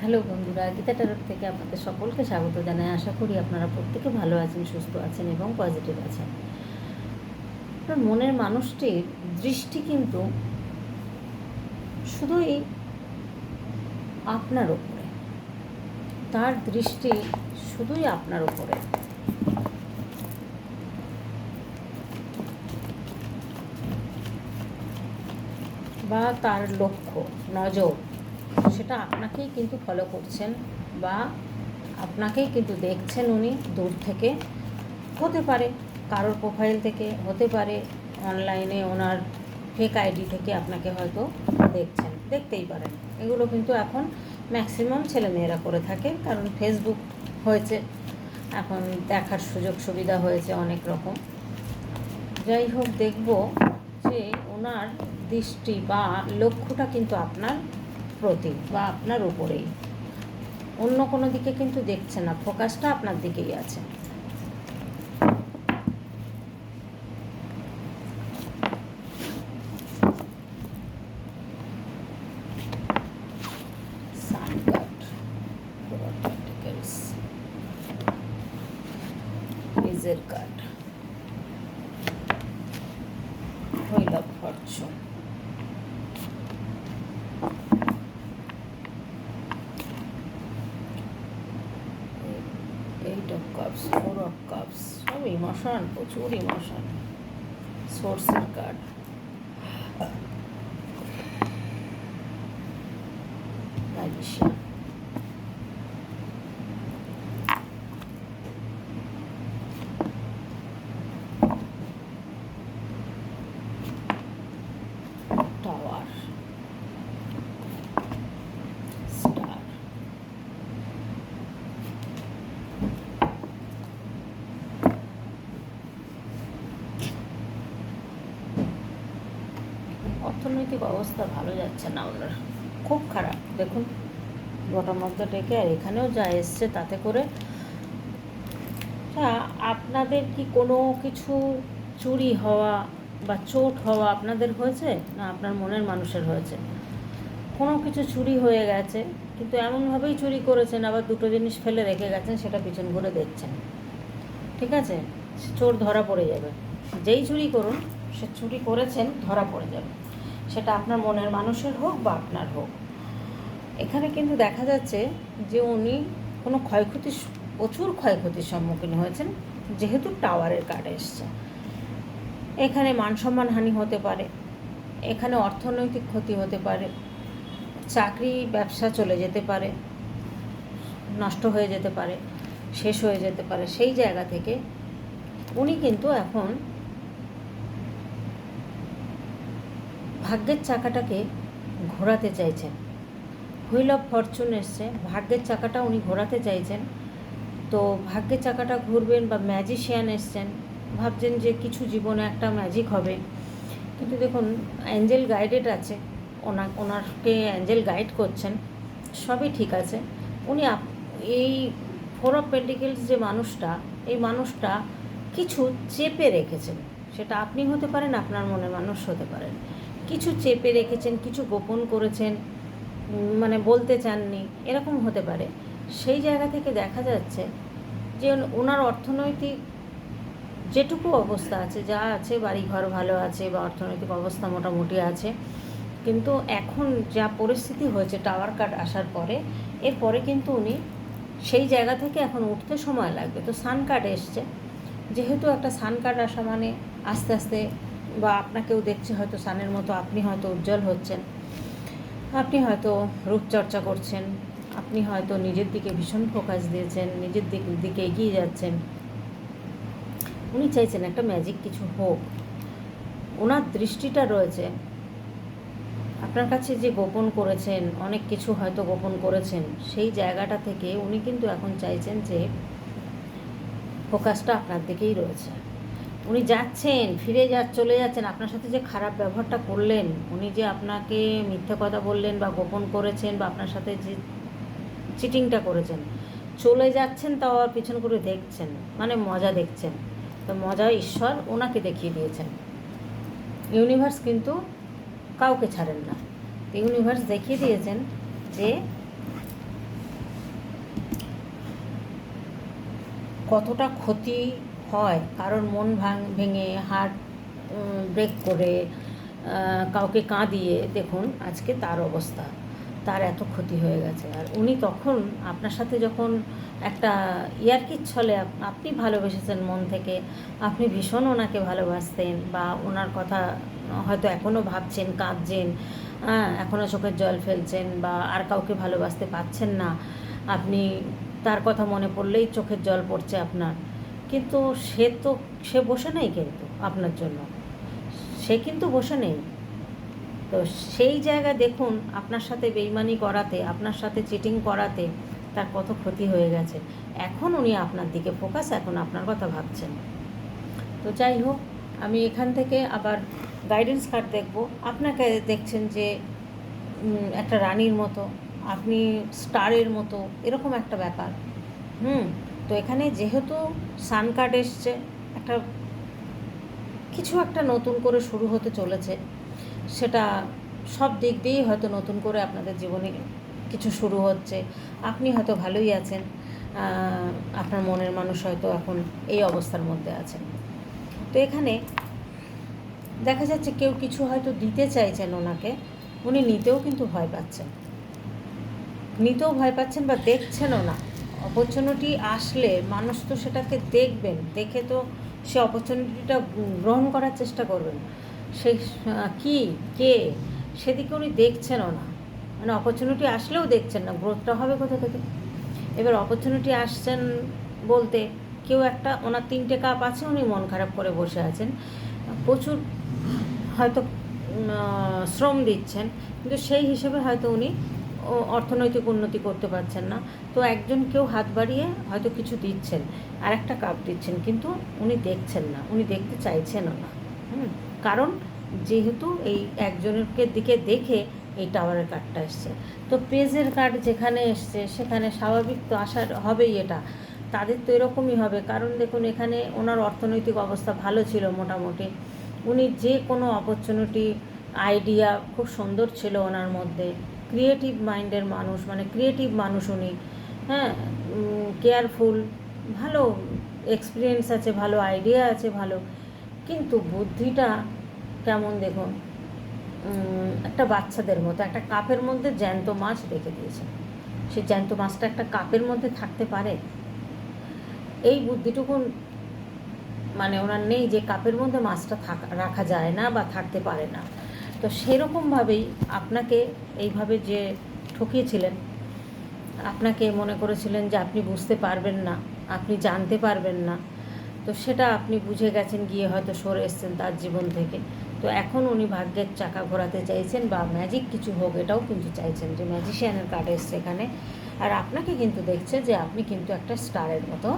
Hello বন্ধুরা, গীতা টারক থেকে আপনাদের সকলকে স্বাগত জানাই। আশা করি আপনারা প্রত্যেকে ভালো আছেন, সুস্থ আছেন এবং পজিটিভ আছেন। আপনার মনের মানুষটির দৃষ্টি কিন্তু শুধুই আপনার ওপরে তার দৃষ্টি শুধুই আপনার ওপরে বা তার লক্ষ্য, নজর। সেটা আপনাকেই কিন্তু ফলো করছেন বা আপনাকেই কিন্তু দেখছেন উনি দূর থেকে। হতে পারে কারোর প্রোফাইল থেকে, হতে পারে অনলাইনে ওনার ফেক আইডি থেকে আপনাকে হয়তো দেখছেন, দেখতেই পারেন। এগুলো কিন্তু এখন ম্যাক্সিমাম ছেলেমেয়েরা করে থাকে, কারণ ফেসবুক হয়েছে, এখন দেখার সুযোগ সুবিধা হয়েছে অনেক রকম। যাই হোক, দেখব যে ওনার দৃষ্টি বা লক্ষ্যটা কিন্তু আপনার প্রতি বা আপনার উপরেই। অন্য কোনো দিকে কিন্তু দেখছে না, ফোকাসটা আপনার দিকেই আছে। Sun ইমোশন প্রচুর ইমোশন সোর্সের কার্ড ম্যাজিশিয়ান টাওয়ার স্টার অর্থনৈতিক অবস্থা ভালো যাচ্ছে না ওনার। খুব খারাপ। দেখুন বটম অফ ডেকে আর এখানেও যা এসছে তাতে করে তা আপনাদের কি কোনো কিছু চুরি হওয়া বা চোট হওয়া আপনাদের হয়েছে? না, আপনার মনের মানুষের হয়েছে। কোনো কিছু চুরি হয়ে গেছে, কিন্তু এমনভাবেই চুরি করেছেন, আবার দুটো জিনিস ফেলে রেখে গেছেন, সেটা পিছন করে দেখছেন। ঠিক আছে? চোর ধরা পড়ে যাবে। যেই চুরি করুন, সে চুরি করেছেন, ধরা পড়ে যাবে। সেটা আপনার মনের মানুষের হোক বা আপনার হোক। এখানে কিন্তু দেখা যাচ্ছে যে উনি কোনো ক্ষয়ক্ষতি, প্রচুর ক্ষয়ক্ষতির সম্মুখীন হয়েছেন, যেহেতু টাওয়ারের কার্ড এসছে। এখানে মান সম্মান হানি হতে পারে, এখানে অর্থনৈতিক ক্ষতি হতে পারে, চাকরি, ব্যবসা চলে যেতে পারে, নষ্ট হয়ে যেতে পারে, শেষ হয়ে যেতে পারে, সেই জায়গা থেকে উনি কিন্তু এখন ভাগ্যের চাকাটাকে ঘোরাতে চাইছেন। হুইল অফ ফরচুন এসছে। ভাগ্যের চাকাটা উনি ঘোরাতে চাইছেন। তো ভাগ্যের চাকাটা ঘুরবেন বা ম্যাজিশিয়ান এসছেন, ভাবছেন যে কিছু জীবনে একটা ম্যাজিক হবে। কিন্তু দেখুন, অ্যাঞ্জেল গাইডেড আছে। ওনা ওনারকে অ্যাঞ্জেল গাইড করছেন। সবই ঠিক আছে। উনি এই ফোর অফ পেন্টিকেলস যে মানুষটা, এই মানুষটা কিছু চেপে রেখেছেন। সেটা আপনি হতে পারেন, আপনার মনে মানুষ হতে পারেন। কিছু চেপে রেখেছেন, কিছু গোপন করেছেন মানে বলতে চাননি, এরকম হতে পারে। সেই জায়গা থেকে দেখা যাচ্ছে যে ওনার অর্থনৈতিক যেটুকু অবস্থা আছে, যা আছে বাড়ি ঘর ভালো আছে বা অর্থনৈতিক অবস্থা মোটামুটি আছে, কিন্তু এখন যা পরিস্থিতি হয়েছে, টাওয়ার কার্ড আসার পরে, এরপরে কিন্তু উনি সেই জায়গা থেকে এখন উঠতে সময় লাগবে। তো সান কার্ড এসছে, যেহেতু একটা সান কার্ড আসা মানে আস্তে আস্তে বা আপনাকেও দেখছে, হয়তো সানের মতো আপনি হয়তো উজ্জ্বল হচ্ছেন। আপনি হয়তো রূপচর্চা করছেন। আপনি হয়তো নিজের দিকে ভীষণ ফোকাস দিয়েছেন, নিজের দিক, দিকে এগিয়ে যাচ্ছেন। উনি চাইছেন একটা ম্যাজিক কিছু হোক। ওনার দৃষ্টিটা রয়েছে। আপনার কাছে যে গোপন করেছেন, অনেক কিছু হয়তো গোপন করেছেন, সেই জায়গাটা থেকে উনি কিন্তু এখন চাইছেন যে ফোকাসটা আপনার দিকেই রয়েছে। উনি যাচ্ছেন, ফিরে যা, চলে যাচ্ছেন, আপনার সাথে যে খারাপ ব্যবহারটা করলেন, উনি যে আপনাকে মিথ্যে কথা বললেন বা গোপন করেছেন বা আপনার সাথে যে চিটিংটা করেছেন, চলে যাচ্ছেন তাও আর পিছন করে দেখছেন মানে মজা দেখছেন। তো মজা ঈশ্বর ওনাকে দেখিয়ে দিয়েছেন। ইউনিভার্স কিন্তু কাউকে ছাড়েন না। ইউনিভার্স দেখিয়ে দিয়েছেন যে কতটা ক্ষতি হয়। কারোর মন ভাঙ, ভেঙে হার্ট ব্রেক করে কাউকে কাঁদিয়ে দেখুন আজকে তার অবস্থা। তার এত ক্ষতি হয়ে গেছে। আর উনি তখন আপনার সাথে যখন একটা ইয়ার্কির ছলে আপনি ভালোবেসেছেন মন থেকে, আপনি ভীষণ ওনাকে ভালোবাসতেন বা ওনার কথা হয়তো এখনও ভাবছেন, কাঁদছেন হ্যাঁ এখনও চোখের জল ফেলছেন বা আর কাউকে ভালোবাসতে পারছেন না, আপনি তার কথা মনে পড়লেই চোখের জল পড়ছে আপনার। কিন্তু সে তো, সে বসে নেই কিন্তু আপনার জন্য। সে কিন্তু বসে নেই। তো সেই জায়গায় দেখুন, আপনার সাথে বেইমানি করাতে, আপনার সাথে চিটিং করাতে তার কত ক্ষতি হয়ে গেছে। এখন উনি আপনার দিকে ফোকাস এখন আপনার কথা ভাবছেন। তো যাই হোক, আমি এখান থেকে আবার গাইডেন্স কার্ড দেখব। আপনাকে দেখছেন যে একটা রানীর মতো, আপনি স্টারের মতো, এরকম একটা ব্যাপার। হুম? তো এখানে যেহেতু সান কার্ড এসছে, একটা কিছু একটা নতুন করে শুরু হতে চলেছে, সেটা সব দিক দিয়েই হয়তো নতুন করে আপনাদের জীবনে কিছু শুরু হচ্ছে। আপনি হয়তো ভালোই আছেন আপনার মনের মানুষ হয়তো এখন এই অবস্থার মধ্যে আছেন। তো এখানে দেখা যাচ্ছে কেউ কিছু হয়তো দিতে চাইছেন ওনাকে, উনি নিতেও কিন্তু ভয় পাচ্ছেন। নিতেও ভয় পাচ্ছেন বা দেখছেনও না। অপরচুনিটি আসলে মানুষ তো সেটাকে দেখবেন, দেখে তো সে অপরচুনিটিটা গ্রহণ করার চেষ্টা করবেন। সে কি, কে, সেদিকে উনি দেখছেনও না। মানে অপরচুনিটি আসলেও দেখছেন না, গ্রোথটা হবে কোথা থেকে? এবার অপরচুনিটি আসছেন বলতে কেউ একটা, ওনার তিনটে কাপ আছে, উনি মন খারাপ করে বসে আছেন। প্রচুর হয়তো শ্রম দিচ্ছেন, কিন্তু সেই হিসেবে হয়তো উনি অর্থনৈতিক উন্নতি করতে পারছেন না। তো একজন কেউ হাত বাড়িয়ে হয়তো কিছু দিচ্ছেন আর একটা কাপ দিচ্ছেন, কিন্তু উনি দেখছেন না, উনি দেখতে চাইছেনও না। হুম, কারণ যেহেতু এই একজনেরকে দিকে দেখে এই টাওয়ারের কার্ডটা এসছে। তো পেজের কার্ড যেখানে এসছে, সেখানে স্বাভাবিক তো আসার হবেই এটা। তাদের তো এরকমই হবে। কারণ দেখুন, এখানে ওনার অর্থনৈতিক অবস্থা ভালো ছিল মোটামুটি। উনি যে কোনো অপরচুনিটি আইডিয়া খুব সুন্দর ছিল ওনার মধ্যে। ক্রিয়েটিভ মাইন্ডের মানুষ মানে ক্রিয়েটিভ মানুষ উনি। হ্যাঁ কেয়ারফুল ভালো এক্সপিরিয়েন্স আছে, ভালো আইডিয়া আছে, ভালো। কিন্তু বুদ্ধিটা কেমন দেখুন? একটা বাচ্চাদের মতো, একটা কাপের মধ্যে জ্যান্ত মাছ রেখে দিয়েছে। সে জ্যান্ত মাছটা একটা কাপের মধ্যে থাকতে পারে? এই বুদ্ধিটুকু মানে ওনার নেই যে কাপের মধ্যে মাছটা থাকা, রাখা যায় না বা থাকতে পারে না। তো সেরকমভাবেই আপনাকে এইভাবে যে ঠকিয়েছিলেন, আপনাকে মনে করেছিলেন যে আপনি বুঝতে পারবেন না, আপনি জানতে পারবেন না, তো সেটা আপনি বুঝে গেছেন, গিয়ে হয়তো সরে এসছেন তার জীবন থেকে। তো এখন উনি ভাগ্যের চাকা ঘোরাতে চাইছেন বা ম্যাজিক কিছু হোক, এটাও কিন্তু চাইছেন যে ম্যাজিশিয়ানের কার্ড এসছে এখানে। আর আপনাকে কিন্তু দেখছে যে আপনি কিন্তু একটা স্টারের মতো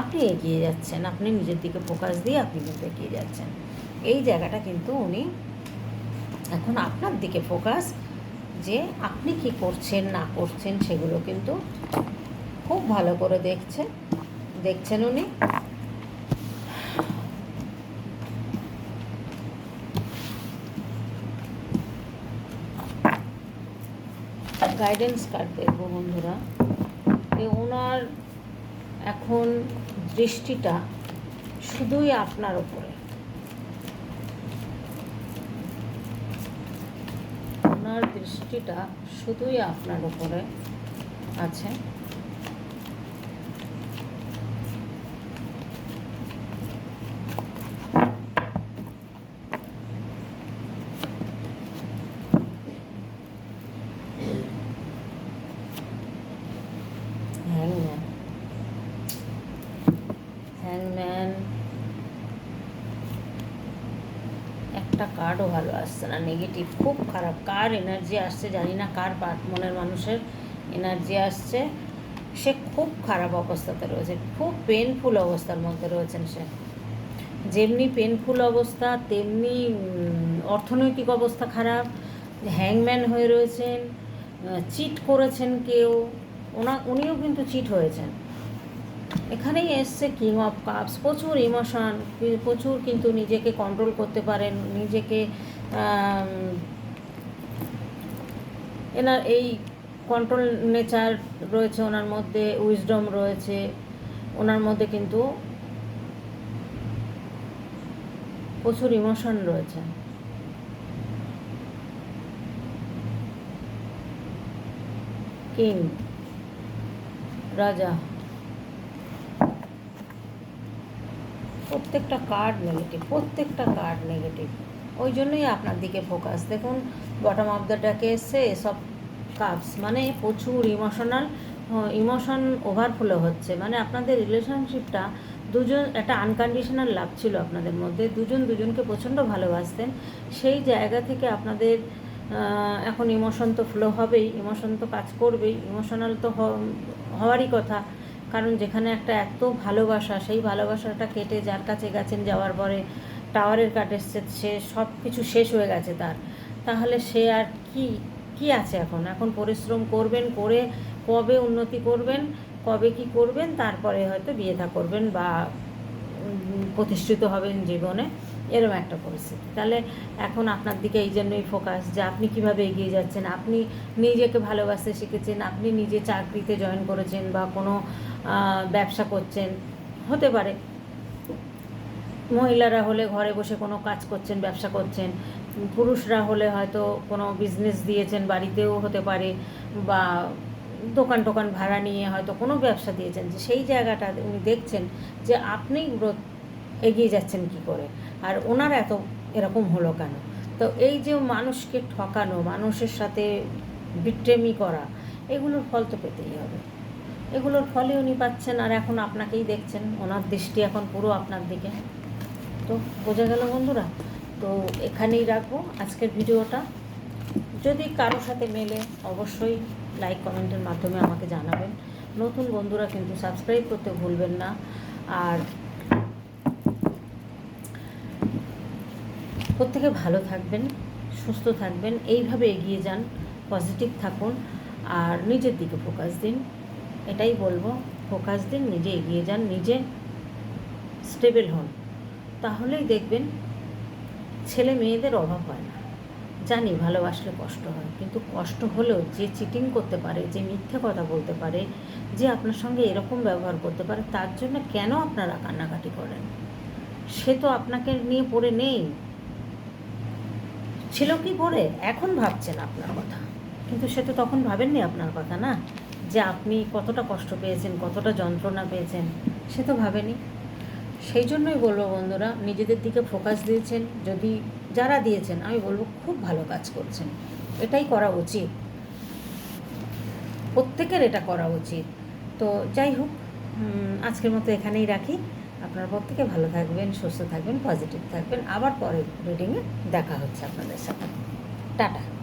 আপনি এগিয়ে যাচ্ছেন, আপনি নিজের দিকে ফোকাস দিয়ে আপনি কিন্তু এগিয়ে যাচ্ছেন। এই জায়গাটা কিন্তু উনি এখন আপনার দিকে ফোকাস যে আপনি কি করছেন, না করছেন সেগুলো কিন্তু খুব ভালো করে দেখছে, দেখছেন উনি। গাইডেন্স কার্ড দেখব বন্ধুরা। যে ওনার এখন দৃষ্টিটা শুধুই আপনার ওপরে ওনার দৃষ্টিটা শুধুই আপনার উপরে আছে। হ্যাংম্যান হ্যাংম্যান একটা কার্ডও ভালো আসছে না নেগেটিভ খুব খারাপ। কার এনার্জি আসছে জানি না, কার মনের মানুষের এনার্জি আসছে। সে খুব খারাপ অবস্থাতে রয়েছে, খুব পেনফুল অবস্থার মধ্যে রয়েছেন সে। যেমনি পেনফুল অবস্থা, তেমনি অর্থনৈতিক অবস্থা খারাপ হ্যাংম্যান হয়ে রয়েছেন চিট করেছেন কেউ, ওনা উনিও কিন্তু চিট হয়েছেন। এখানেই এসছে কিং অফ কাপস প্রচুর ইমোশন প্রচুর কিন্তু নিজেকে কন্ট্রোল করতে পারেন, নিজেকে এনার এই কন্ট্রোল নেচার রয়েছে ওনার মধ্যে উইজডম রয়েছে, ওনার মধ্যে কিন্তু প্রচুর ইমোশন রয়েছে। কিং রাজা। প্রত্যেকটা কার্ড নেগেটিভ প্রত্যেকটা কার্ড নেগেটিভ ওই জন্যই আপনার দিকে ফোকাস দেখুন বটম অফ দ্য ডাকে এসে সব কাপস মানে প্রচুর ইমোশনাল ইমোশন ওভারফ্লো হচ্ছে। মানে আপনাদের রিলেশনশিপটা দুজন, একটা আনকন্ডিশনাল লাভ ছিল আপনাদের মধ্যে। দুজন দুজনকে প্রচণ্ড ভালোবাসতেন। সেই জায়গা থেকে আপনাদের এখন ইমোশন তো ফ্লো হবেই ইমোশন তো কাজ করবেই ইমোশনাল তো হওয়ারই কথা। কারণ যেখানে একটা এত ভালোবাসা, সেই ভালোবাসাটা কেটে যার কাছে গেছেন যাওয়ার পরে টাওয়ারের কাট এসছে, সে সব কিছু শেষ হয়ে গেছে তার। তাহলে সে আর কি কি আছে এখন? এখন পরিশ্রম করবেন, করে কবে উন্নতি করবেন, কবে কি করবেন, তারপরে হয়তো বিয়ে থা করবেন বা প্রতিষ্ঠিত হবেন জীবনে। এরকম একটা পরিস্থিতি। তাহলে এখন আপনার দিকে এই জন্যই ফোকাস যে আপনি কীভাবে এগিয়ে যাচ্ছেন, আপনি নিজেকে ভালোবাসতে শিখেছেন, আপনি নিজে চাকরিতে জয়েন করেছেন বা কোনো ব্যবসা করছেন, হতে পারে। মহিলারা হলে ঘরে বসে কোনো কাজ করছেন, ব্যবসা করছেন, পুরুষরা হলে হয়তো কোনো বিজনেস দিয়েছেন, বাড়িতেও হতে পারে বা দোকান টোকান ভাড়া নিয়ে হয়তো কোনো ব্যবসা দিয়েছেন। যে সেই জায়গাটা উনি দেখছেন যে আপনি গ্রোথ এগিয়ে যাচ্ছেন কি করে? আর ওনার এত এরকম হলো কেন? তো এই যে মানুষকে ঠকানো, মানুষের সাথে বিট্রেমি করা, এগুলোর ফল তো পেতেই হবে। এগুলোর ফলে উনি পাচ্ছেন আর এখন আপনাকেই দেখছেন। ওনার দৃষ্টি এখন পুরো আপনার দিকে। তো বোঝা গেল বন্ধুরা? তো এখানেই রাখব আজকের ভিডিওটা। যদি কারও সাথে মেলে, অবশ্যই লাইক, কমেন্টের মাধ্যমে আমাকে জানাবেন। নতুন বন্ধুরা কিন্তু সাবস্ক্রাইব করতে ভুলবেন না। আর প্রত্যেকে ভালো থাকবেন, সুস্থ থাকবেন, এইভাবে এগিয়ে যান পজিটিভ থাকুন, আর নিজের দিকে ফোকাস দিন, এটাই বলব ফোকাস দিন, নিজে এগিয়ে যান, নিজে স্টেবল হন। তাহলেই দেখবেন ছেলে মেয়েদের অভাব হয় না। জানি ভালোবাসলে কষ্ট হয়, কিন্তু কষ্ট হলেও যে চিটিং করতে পারে, যে মিথ্যে কথা বলতে পারে, যে আপনার সঙ্গে এরকম ব্যবহার করতে পারে, তার জন্য কেন আপনারা কান্নাকাটি করেন? সে তো আপনাকে নিয়ে পড়ে নেই। ছিল কি পড়ে এখন ভাবছেন আপনার কথা। কিন্তু সে তো তখন ভাবেননি আপনার কথা না? যে আপনি কতটা কষ্ট পেয়েছেন, কতটা যন্ত্রণা পেয়েছেন, সে তো ভাবেনি। সেই জন্যই বলব বন্ধুরা, নিজেদের দিকে ফোকাস দিয়েছেন। যদি যারা দিয়েছেন, আমি বলব খুব ভালো কাজ করছেন। এটাই করা উচিত। প্রত্যেকের এটা করা উচিত। তো যাই হোক আজকের মতো এখানেই রাখি। আপনারা প্রত্যেকে ভালো থাকবেন, সুস্থ থাকবেন পজিটিভ থাকবেন। আবার পরের রিডিংয়ে দেখা হচ্ছে আপনাদের সাথে। টাটা।